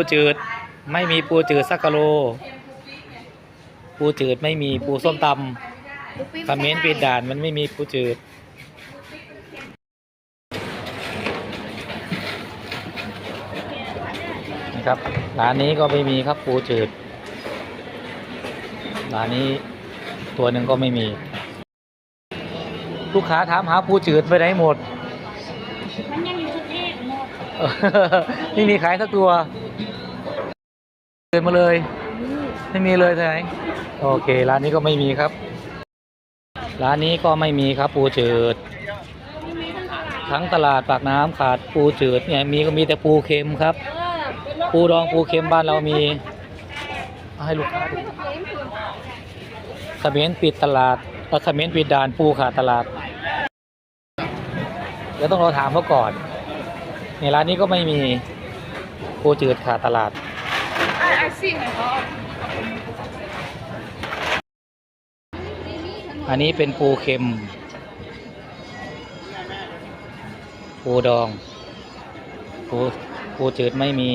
ปูจืดไม่มีปูจืดสักกะโล ปูจืดไม่มีปูส้มตำคอมเมนต์ปิดด่านมันไม่มีปูจืดนะครับร้านนี้ก็ไม่มีครับปูจืดร้านนี้ตัวหนึ่งก็ไม่มี ลูกค้าถามหาปูจืดไปไหนหมด มันยังอยู่ชุดเอกหมดไม่มีขายสักตัว เดินมาเลย ไม่มีเลยใช่ไหมโอเค ร้านนี้ก็ไม่มีครับ ร้านนี้ก็ไม่มีครับปูจืด ทั้งตลาดปากน้ำขาดปูจืดเนี่ยมีก็มีแต่ปูเค็มครับ ปูดองปูเค็มบ้านเรามี ให้ลูกค้าดูเขมรปิดตลาดเอ่อเขมรปิดด่านปูขาดตลาดเดี๋ยวต้องราถามเขาก่อนในร้านนี้ก็ไม่มีปูจืดขาดตลาด I see อันนี้เป็นปูเค็ม ปูดอง ปูปูจืดไม่มี